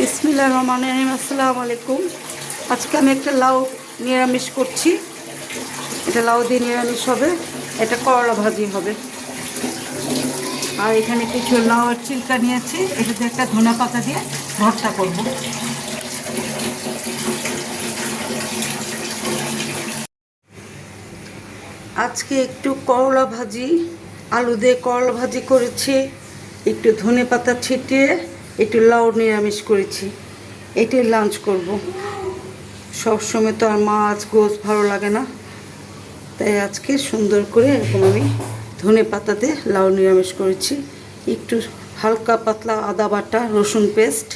বিসমিল্লা রহমান রহিম, আসসালামু আলাইকুম। আজকে আমি একটা লাউ নিরামিষ করছি। এটা লাউ দিয়ে নিরামিষ হবে, এটা করলা ভাজি হবে। আর এখানে কিছু লাউ আর চিলকা নিয়েছি এটাতে একটা ধনে পাতা দিয়ে ভর্তা করব। আজকে একটু করলা ভাজি, আলু দিয়ে করলা ভাজি করেছি, একটু ধনে পাতা ছিটিয়ে একটু লাউ নিরামিষ করেছি। এটাই লাঞ্চ করব। সবসময় তো আর মাছ গোস ভালো লাগে না। তাই আজকে সুন্দর করে এরকম আমি ধনে পাতাতে লাউ নিরামিষ করেছি। একটু হালকা পাতলা আদা বাটা, রসুন পেস্ট,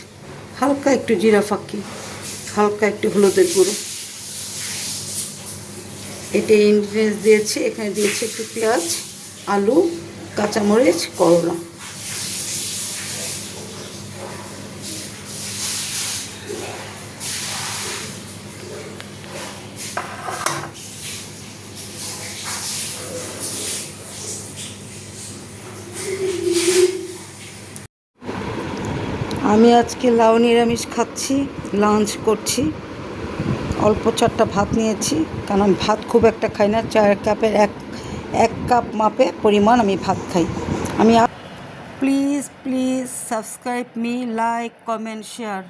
হালকা একটু জিরা ফাঁকি, হালকা একটু হলুদের গুঁড়ো। এটা ইনগ্রিডিয়েন্টস দিয়েছি, এখানে দিয়েছি একটু পেঁয়াজ, আলু, কাঁচামরিচ, করলা। আমি আজকে লাউ নিরামিষ খাচ্ছি, লাঞ্চ করছি। অল্প চারটা ভাত নিয়েছি, কারণ ভাত খুব একটা খাই না। চার কাপের এক এক কাপ মাপে পরিমাণ আমি ভাত খাই। আমি please please subscribe me, like, comment, share.